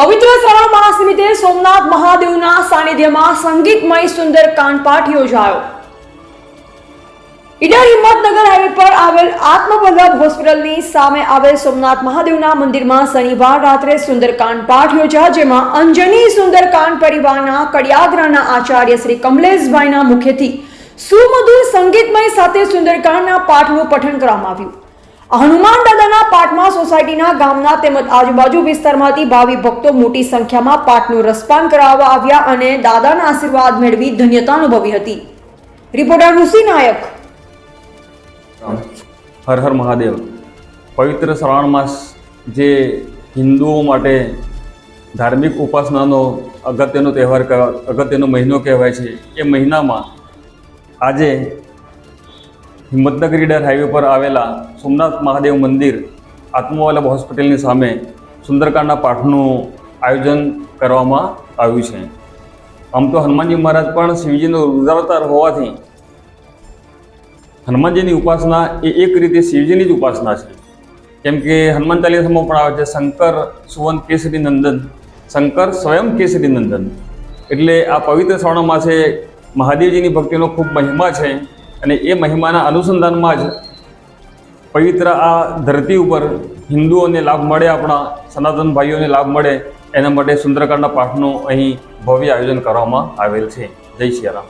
પવિત્ર શ્રાવણ માસ નિમિત્તે સોમનાથ મહાદેવના સાનિધ્યમાં સંગીતમય સુંદર કાનપાઠ યોજાયો. ઈડર હિંમતનગર હાઈવે પર આવેલ આત્મવલ્લભ હોસ્પિટલની સામે આવેલ સોમનાથ મહાદેવના મંદિરમાં શનિવાર રાત્રે સુંદરકાંડ પાઠ યોજાયા, જેમાં અંજની સુંદરકાંડ પરિવારના કડિયાદરાના આચાર્ય શ્રી કમલેશભાઈના મુખેથી સુમધુર સંગીતમય સાથે સુંદરકાંડના પાઠનું પઠન કરવામાં આવ્યું. હનુમાન દાદાના સોસાયટીના ગામના તેમજ આજુબાજુ વિસ્તારમાંથી ભાવિ ભક્તો મોટી સંખ્યામાં પાઠનું રસપાન કરાવવા આવ્યા અને દાદાના આશીર્વાદ મેળવી ધન્યતા અનુભવી હતી. રિપોર્ટર ઋષિ નાયક. હર હર મહાદેવ. પવિત્ર શ્રાવણ માસ જે હિન્દુઓ માટે ધાર્મિક ઉપાસનાનો અગત્યનો તહેવાર અગત્યનો મહિનો કહેવાય છે. એ મહિનામાં આજે હિંમતનગર ઈડર હાઈવે પર આવેલા સોમનાથ મહાદેવ મંદિર આત્મવલ્લભ હોસ્પિટલની સામે સુંદરકાંડના પાઠનું આયોજન કરવામાં આવ્યું છે. આમ તો હનુમાનજી મહારાજ પણ શિવજીનો રુદ્રાવતાર હોવાથી હનુમાનજીની ઉપાસના એ એક રીતે શિવજીની જ ઉપાસના છે. કેમ કે હનુમાન ચાલીસામાં પણ આવે છે, શંકર સુવન કેસરી નંદન, શંકર સ્વયં કેસરી નંદન. એટલે આ પવિત્ર શ્રવણ માસે મહાદેવજીની ભક્તિનો ખૂબ મહિમા છે અને એ મહિમાના અનુસંધાનમાં જ પવિત્ર આ ધરતી ઉપર હિન્દુઓને લાભ મળે, આપણા સનાતન ભાઈઓને લાભ મળે, એના માટે સુંદરકાંડના પાઠનું અહીં ભવ્ય આયોજન કરવામાં આવેલ છે. જય સિયારામ